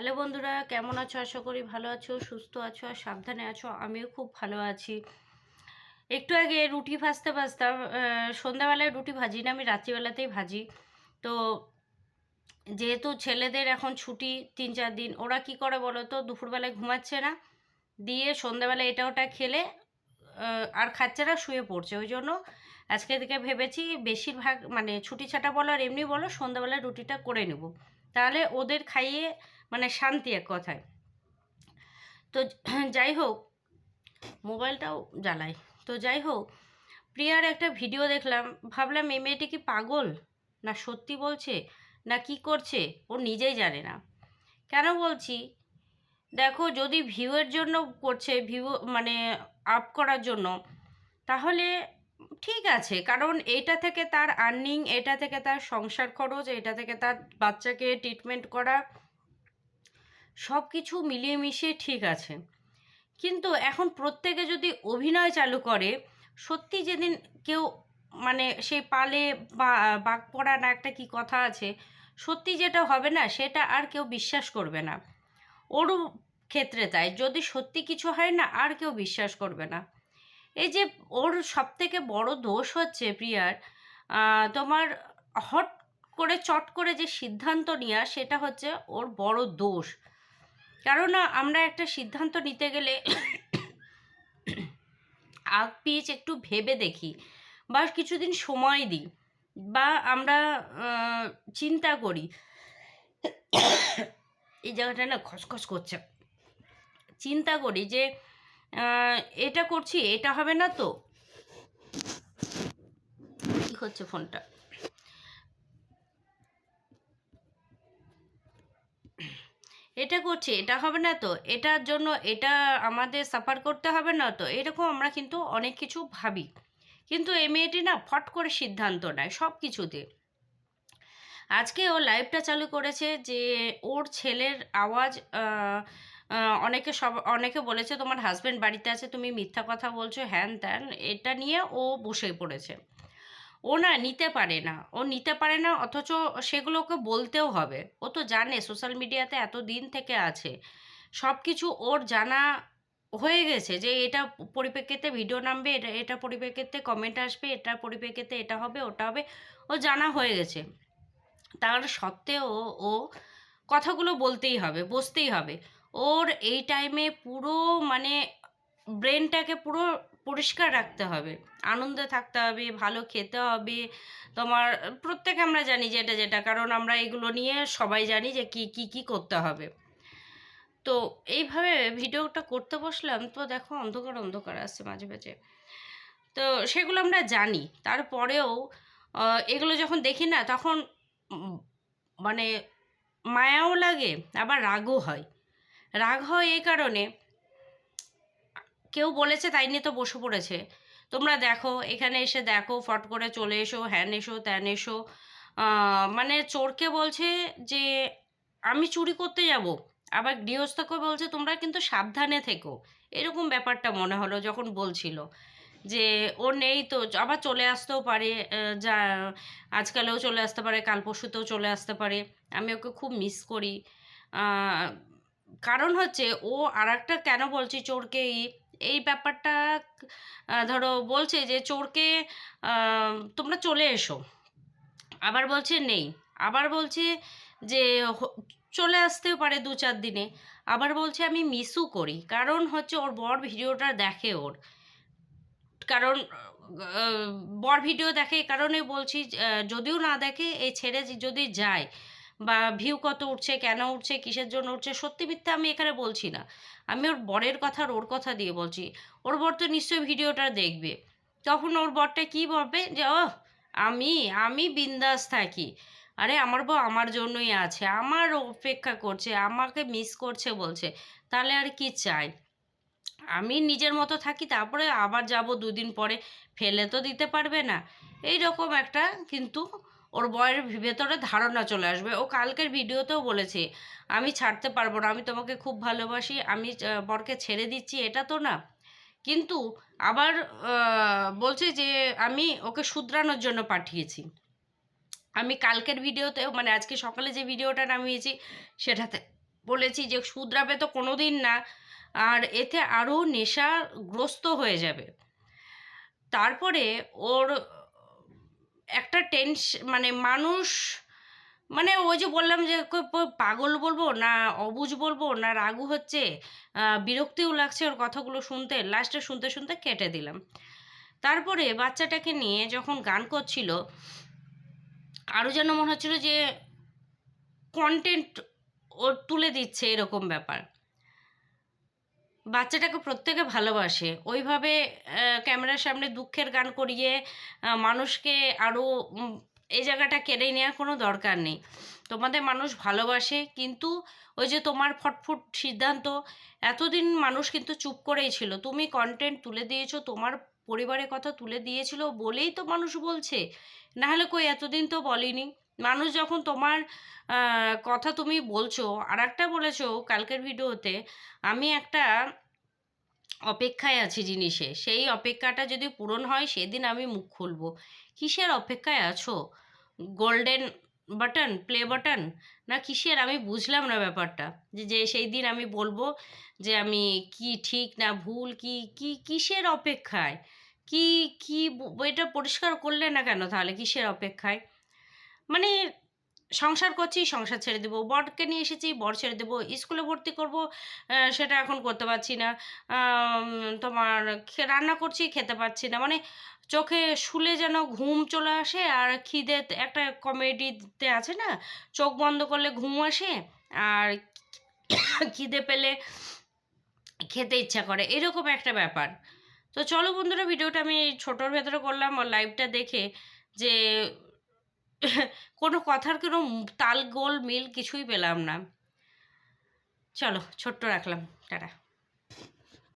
Hello বন্ধুরা, কেমন আছো? আশা করি ভালো আছো, সুস্থ আছো আর সাবধানে আছো। আমিও খুব ভালো আছি। একটু আগে রুটি ভাজতে ভাজতাম সন্ধ্যাবেলায় রুটি ভাজি না, আমি রাত্রিবেলাতেই ভাজি। তো যেহেতু ছেলেদের এখন ছুটি তিন চার দিন, ওরা কি করে বলো তো? দুপুরবেলায় ঘুমাচ্ছে না, দিয়ে সন্ধ্যাবেলা এটা ওটা খেলে আর খাচ্ছে না, শুয়ে পড়ছে। ওই জন্য আজকে থেকে ভেবেছি বেশিরভাগ মানে ছুটি ছাটা বলো আর এমনি বলো, সন্ধ্যাবেলায় রুটিটা করে নেব। তাহলে ওদের খাইয়ে মানে শান্তি এক কথায়। তো যাই হোক, মোবাইলটাও জ্বালাই তো যাই হোক, প্রিয়ার একটা ভিডিও দেখলাম, ভাবলাম এই মেয়েটি কি পাগল? না সত্যি বলছে? না কি করছে? ও নিজেই জানে না। কেন বলছি? দেখো, যদি ভিউয়ের জন্য করছে ভিউ মানে আপ করার জন্য, তাহলে ঠিক আছে, কারণ এটা থেকে তার আর্নিং এটা থেকে তার সংসার খরচ, এটা থেকে তার বাচ্চাকে ট্রিটমেন্ট করা সব কিছু মিলিয়ে মিশিয়ে ঠিক আছে। কিন্তু এখন প্রত্যেকে যদি অভিনয় চালু করে, সত্যি যেদিন কেউ মানে সেই পালে বা, বাঘ পড়া না একটা কি কথা আছে, সত্যি যেটা হবে না, সেটা আর কেউ বিশ্বাস করবে না। ওরও ক্ষেত্রে তাই, যদি সত্যি কিছু হয় না, আর কেউ বিশ্বাস করবে না। এই যে ওর সব থেকে বড় দোষ হচ্ছে প্রিয়ার তোমার হট করে, চট করে যে সিদ্ধান্ত নেওয়া সেটা হচ্ছে ওর বড় দোষ। কারণ আমরা একটা সিদ্ধান্ত নিতে গেলে আগ পিচ একটু ভেবে দেখি বা কিছুদিন সময় দিই বা আমরা চিন্তা করি। এই জায়গাটা না খসখস করছে। চিন্তা করি যে এটা করছি, এটা হবে না তো? কি হচ্ছে ফোনটা? এটা করছি, এটা হবে না তো? এটার জন্য এটা আমাদের সাফার করতে হবে না তো? এরকম আমরা কিন্তু অনেক কিছু ভাবি। কিন্তু এই মেয়েটি না ফট করে সিদ্ধান্ত নেয় সব কিছুতে। আজকে ও লাইভটা চালু করেছে যে ওর ছেলের আওয়াজ অনেকে সব, অনেকে বলেছে তোমার হাজব্যান্ড বাড়িতে আছে, তুমি মিথ্যা কথা বলছো, হ্যান ত্যান, এটা নিয়ে ও বসে পড়েছে। ও না নিতে পারে না, ও নিতে পারে না, অথচ সেগুলোকে বলতেও হবে। ও তো জানে সোশ্যাল মিডিয়াতে এত দিন থেকে আছে। সব কিছু ওর জানা হয়ে গেছে যে এটা পরিপ্রেক্ষিতে ভিডিও নামবে, এটা এটা পরিপ্রেক্ষিতে কমেন্ট আসবে, এটা পরিপ্রেক্ষিতে এটা হবে, ওটা হবে, ও জানা হয়ে গেছে। তার সত্ত্বেও ও কথাগুলো বলতেই হবে, বসতেই হবে। ওর এই টাইমে পুরো মানে ব্রেনটাকে পুরো পরিষ্কার রাখতে হবে। আনন্দে থাকতে হবে, ভালো খেতে হবে। তোমার প্রত্যেক আমরা জানি যেটা যেটা, কারণ আমরা এগুলো নিয়ে সবাই জানি যে কি কি কি করতে হবে। তো এইভাবে ভিডিওটা করতে বসলাম, তো দেখো অন্ধকার অন্ধকার আসছে মাঝে মাঝে। তো সেগুলো আমরা জানি। তারপরেও এগুলো যখন দেখি না, তখন মানে মায়াও লাগে, আবার রাগও হয়। রাগ হয় এই কারণে। কেউ বলেছে তাই নিয়ে তো বসে পড়েছে। তোমরা দেখো, এখানে এসে দেখো, ফট করে চলে এসো, হ্যান এসো, ত্যান এসো। মানে চোরকে বলছে যে, আমি চুরি করতে যাব। আবার গৃহস্থকে বলছে, তোমরা কিন্তু সাবধানে থেকো। এরকম ব্যাপারটা মনে হলো যখন বলছিল যে, ও নেই তো, আবার চলে আসতেও পারে। যা, আজকালেও চলে আসতে পারে, কাল পরশুতেও চলে আসতে পারে। আমি ওকে খুব মিস করি। কারণ হচ্ছে ও আর একটা কেন বলছি চোরকে? এই- ব্যাপারটা ধরো বলছে যে চোরকে তোমরা চলে এসো। আবার বলছে নেই। আবার বলছে যে চলে আসতেও পারে দু চার দিনে। আবার বলছে আমি মিসও করি। কারণ হচ্ছে ওর বর ভিডিওটা দেখে ওর। কারণ বর ভিডিও দেখে এই কারণে বলছি যদিও না দেখে এই ছেড়ে যদি যায় বা ভিউ কত উঠছে, কেন উঠছে, কিসের জন্য উঠছে, সত্যি মিথ্যা আমি এখানে বলছি না। আমি ওর বরের কথা আর ওর কথা দিয়ে বলছি। ওর বর তো নিশ্চয়ই ভিডিওটা দেখবে। তখন ওর বরটা কি বলবে যে ও আমি আমি বিন্দাস থাকি। আরে, আমার বউ আমার জন্যই আছে, আমার অপেক্ষা করছে, আমাকে মিস করছে বলছে। তাহলে আর কি চাই? আমি নিজের মতো থাকি, তারপরে আবার যাব দুদিন পরে, ফেলে তো দিতে পারবে না। এই রকম একটা কিন্তু ওর বয়ের ভেতরে ধারণা চলে আসবে। ও কালকের ভিডিওতেও বলেছে, আমি ছাড়তে পারব না, আমি তোমাকে খুব ভালোবাসি, আমি বরকে ছেড়ে দিচ্ছি, এটা তো না। কিন্তু আবার বলছে যে, আমি ওকে শুধরানোর জন্য পাঠিয়েছি। আমি কালকের ভিডিওতে মানে আজকে সকালে যে ভিডিওটা নামিয়েছি, সেটাতে বলেছি যে, শুধরাবে তো কোনো দিন না, আর এতে আরও নেশাগ্রস্ত হয়ে যাবে। তারপরে ওর একটা টেনশ মানে মানুষ মানে ওই যে বললাম যে পাগল বলব না অবুঝ বলব না রাগু হচ্ছে বিরক্তিও লাগছে ওর কথাগুলো শুনতে লাস্টে শুনতে শুনতে কেটে দিলাম। তারপরে বাচ্চাটাকে নিয়ে যখন গান করছিল আরও যেন মনে হচ্ছিল যে কন্টেন্ট ও তুলে দিচ্ছে এরকম ব্যাপার। বাচ্চাটাকে প্রত্যেকে ভালোবাসে। ওইভাবে ক্যামেরার সামনে দুঃখের গান করিয়ে মানুষকে আরও এই জায়গাটা কেড়ে নেওয়ার কোনো দরকার নেই। তোমাদের মানুষ ভালোবাসে, কিন্তু ওই যে তোমার ফটফুট সিদ্ধান্ত, এতদিন মানুষ কিন্তু চুপ করেই ছিল। তুমি কন্টেন্ট তুলে দিয়েছ, তোমার পরিবারের কথা তুলে দিয়েছিল বলেই তো মানুষ বলছে। নাহলে কই এতদিন তো বলেনি। মানুষ যখন তোমার কথা তুমি বলছো আর একটা বলেছ কালকের ভিডিওতে, আমি একটা অপেক্ষায় আছি জিনিসে। সেই অপেক্ষাটা যদি পূরণ হয়, সেদিন আমি মুখ খুলবো। কিসের অপেক্ষায় আছো? গোল্ডেন বাটন প্লে বাটন না কিসের? আমি বুঝলাম না ব্যাপারটা। যে যে, সেই দিন আমি বলব যে, আমি কি ঠিক না ভুল, কি কি, কিসের অপেক্ষায়? কি কি, এটা পরিষ্কার করলে না কেন তাহলে কিসের অপেক্ষায়? মানে সংসার করছি, সংসার ছেড়ে দেবো। বরকে নিয়ে এসেছি, বর ছেড়ে দেবো। স্কুলে ভর্তি করব সেটা এখন করতে পারছি না। তোমার রান্না করছি, খেতে পারছি না। মানে চোখে শুলে যেন ঘুম চলে আসে আর খিদে একটা কমেডিতে আছে না? চোখ বন্ধ করলে ঘুম আসে আর খিদে পেলে খেতে ইচ্ছা করে। এরকম একটা ব্যাপার। তো চলো বন্ধুরা, ভিডিওটা আমি ছোটোর ভেতরে করলাম। আর লাইভটা দেখে যে কোনো কথার কোনো তাল গোল মিল কিছুই পেলাম না। চলো ছোট্ট রাখলাম। টাটা।